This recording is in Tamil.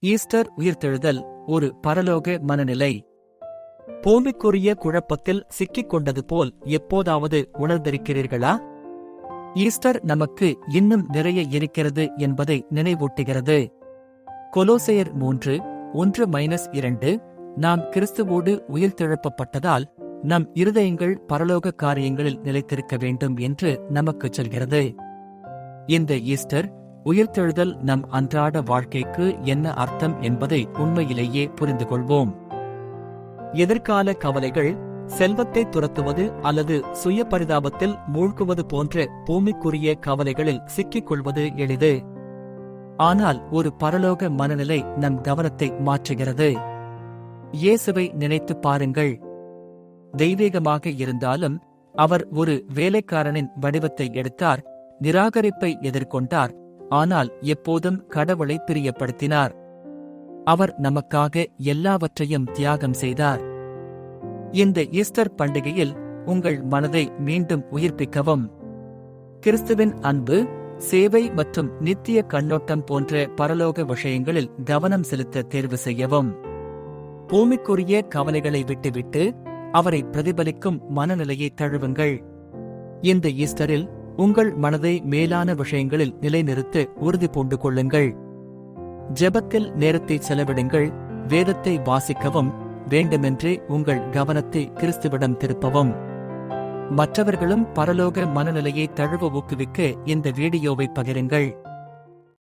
ஈஸ்டர் உயிர்த்தெழுதல் ஒரு பரலோக மனநிலை. பூமிக்குரிய குழப்பத்தில் சிக்கிக் கொண்டது போல் எப்போதாவது உணர்ந்திருக்கிறீர்களா? ஈஸ்டர் நமக்கு இன்னும் நிறைய இருக்கிறது என்பதை நினைவூட்டுகிறது. கொலோசையர் மூன்று ஒன்று மைனஸ் இரண்டு நாம் கிறிஸ்துவோடு உயிர்த்தெழுப்பப்பட்டதால் நம் இருதயங்கள் பரலோக காரியங்களில் நிலைத்திருக்க வேண்டும் என்று நமக்குச் சொல்கிறது. இந்த ஈஸ்டர் உயிர்த்தெழுதல் நம் அன்றாட வாழ்க்கைக்கு என்ன அர்த்தம் என்பதை உண்மையிலேயே புரிந்து கொள்வோம் எதிர்கால கவலைகள் செல்வத்தை துரத்துவது அல்லது சுய பரிதாபத்தில் மூழ்குவது போன்ற பூமிக்குரிய கவலைகளில் சிக்கிக் கொள்வது எளிது. ஆனால் ஒரு பரலோக மனநிலை நம் கவனத்தை மாற்றுகிறது. இயேசுவை நினைத்துப் பாருங்கள். தெய்வீகமாக இருந்தாலும் அவர் ஒரு வேலைக்காரனின் வடிவத்தை எடுத்தார் நிராகரிப்பை எதிர்கொண்டார் ஆனால் எப்போதும் கடவுளை பிரியப்படுத்தினார். அவர் நமக்காக எல்லாவற்றையும் தியாகம் செய்தார். இந்த ஈஸ்டர் பண்டிகையில் உங்கள் மனதை மீண்டும் உயிர்ப்பிக்கவும். கிறிஸ்துவின் அன்பு சேவை மற்றும் நித்திய கண்ணோட்டம் போன்ற பரலோக விஷயங்களில் கவனம் செலுத்த தேர்வு செய்யவும். பூமிக்குரிய கவலைகளை விட்டுவிட்டு அவரை பிரதிபலிக்கும் மனநிலையை தழுவுங்கள். இந்த ஈஸ்டரில் உங்கள் மனதை மேலான விஷயங்களில் நிலைநிறுத்த உறுதி பூண்டு கொள்ளுங்கள். ஜெபத்தில் நேரத்தை செலவிடுங்கள் வேதத்தை வாசிக்கவும் வேண்டுமென்றே உங்கள் கவனத்தை கிறிஸ்துவிடம் திருப்பவும். மற்றவர்களும் பரலோக மனநிலையை தழுவ ஊக்குவிக்க இந்த வீடியோவை பகிருங்கள்.